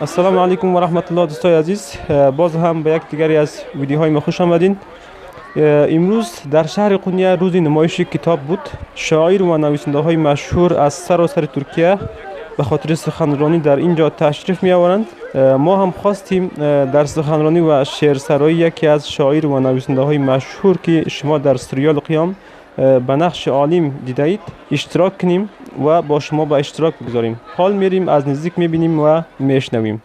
السلام علیکم و رحمت الله دوستای عزیز باز هم به یک دیگری از ویدیوهای ما خوش آمدین امروز در شهر قونیه روز نمایش کتاب بود شاعر و نویسنده های مشهور از سراسر ترکیه به خاطر سخنرانی در اینجا تشریف می آورند ما هم خواستیم در سخنرانی و شعرسرایی یکی از شاعر و نویسنده های مشهور که شما در سریال قیام به نقش عالم دیده اید اشتراک کنیم و با شما به اشتراک بگذاریم حال میریم از نزدیک میبینیم و میشنویم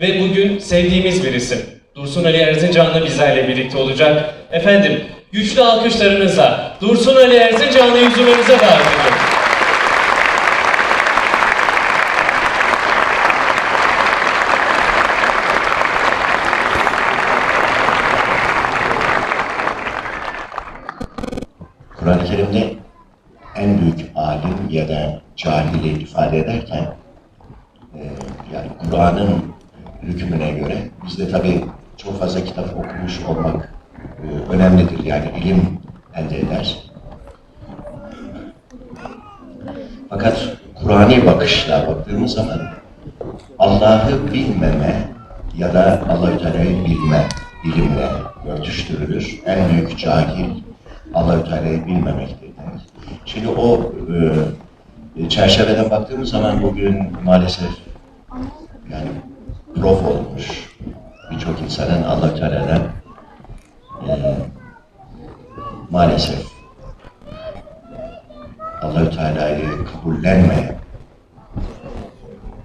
Ve bugün sevdiğimiz bir isim. Dursun Ali Erzincanlı bizlerle birlikte olacak. Efendim, güçlü alkışlarınızla Dursun Ali Erzincanlı yüzümüze davet ediyorum. Kur'an-ı Kerim'de en büyük alim ya da cahili ifade ederken e, yani Kur'an'ın hükmüne göre biz de tabii çok fazla kitap okumuş olmak e, önemlidir. Yani ilim elde eder. Fakat Kur'an'i bakışla baktığımız zaman Allah'ı bilmeme ya da Allah-u bilme bilimle örtüştürülür. En büyük cahil Allah-u Teala'yı bilmemektir. Şimdi o e, çerçeveden baktığımız zaman bugün maalesef yani prof olmuş birçok insanın Allah-u Teala'dan e, maalesef Allahü Teala'yı kabullenmeyen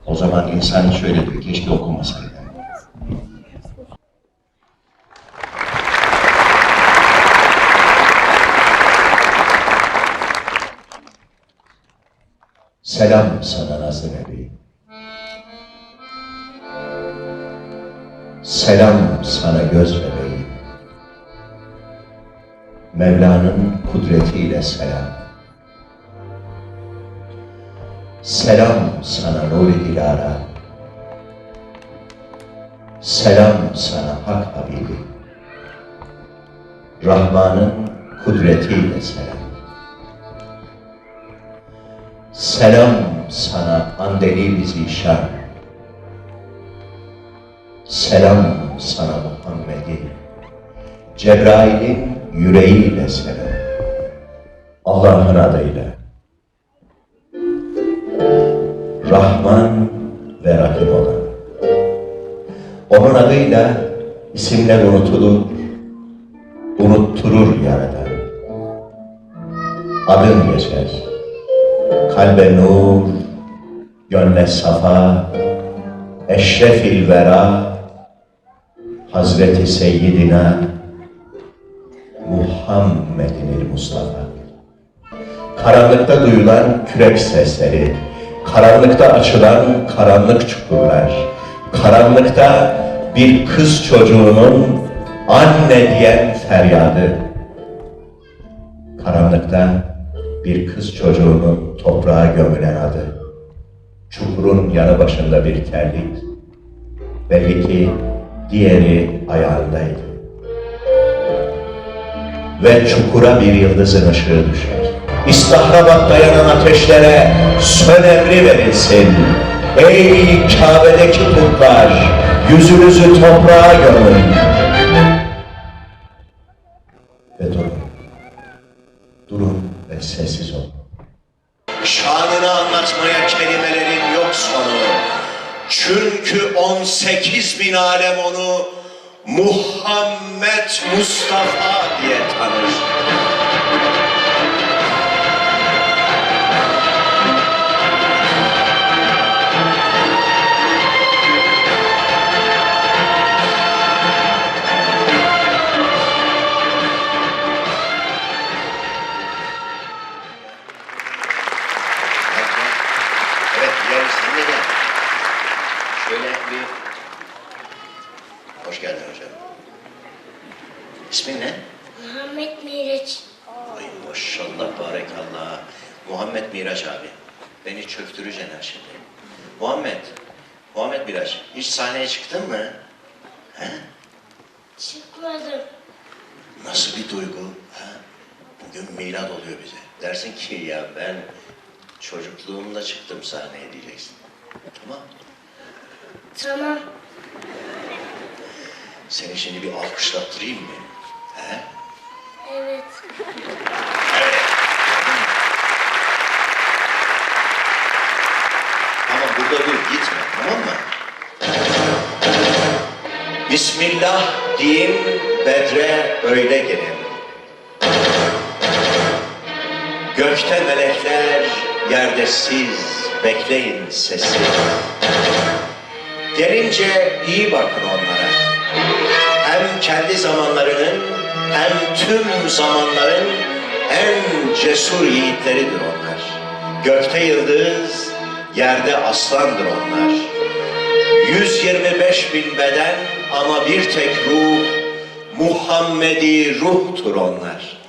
o zaman insan şöyle diyor, keşke okumasaydı. Selam sana Nazlı Nebi. Selam sana göz bebeği. Mevla'nın kudretiyle selam. Selam sana Nuri Dilara. Selam sana Hak Habibi. Rahman'ın kudretiyle selam. Selam sana Andeli Zişan. Selam sana Muhammed'in. Cebrail'in yüreğiyle selam. Allah'ın adıyla. Rahman ve Rahim olan. Onun adıyla isimler unutulur, unutturur yaradan. Adın geçer, kalbe nur, gönle safa, eşrefil vera, Hazreti Seyyidina Muhammed'in Mustafa. Karanlıkta duyulan kürek sesleri, karanlıkta açılan karanlık çukurlar, karanlıkta bir kız çocuğunun anne diyen feryadı, karanlıkta bir kız çocuğunun toprağa gömülen adı, çukurun yanı başında bir terlik, belli ki diğeri ayağındaydı. Ve çukura bir yıldızın ışığı düşer. İstahrabat dayanan ateşlere sön emri verilsin. Ey Kabe'deki putlar, yüzünüzü toprağa gömün. Sessiz olun. Şanını anlatmaya kelimelerin yok sonu. Çünkü 18 bin alem onu Muhammed Mustafa diye tanır. Bir... Hoş geldin hocam. İsmin ne? Muhammed Miraç. Ay maşallah barekallah. Muhammed Miraç abi. Beni çöktüreceksin her şimdi. Muhammed, Muhammed Miraç. Hiç sahneye çıktın mı? He? Çıkmadım. Nasıl bir duygu? Ha? Bugün milat oluyor bize. Dersin ki ya ben çocukluğumda çıktım sahneye diyeceksin. Tamam. Tamam. Seni şimdi bir alkışlattırayım mı? He? Evet. Ama burada dur gitme tamam mı? Bismillah diyeyim Bedre öyle gelin. Gökte melekler yerde siz bekleyin sesi. Gelince iyi bakın onlara. Hem kendi zamanlarının hem tüm zamanların en cesur yiğitleridir onlar. Gökte yıldız, yerde aslandır onlar. 125 bin beden ama bir tek ruh, Muhammedi ruhtur onlar.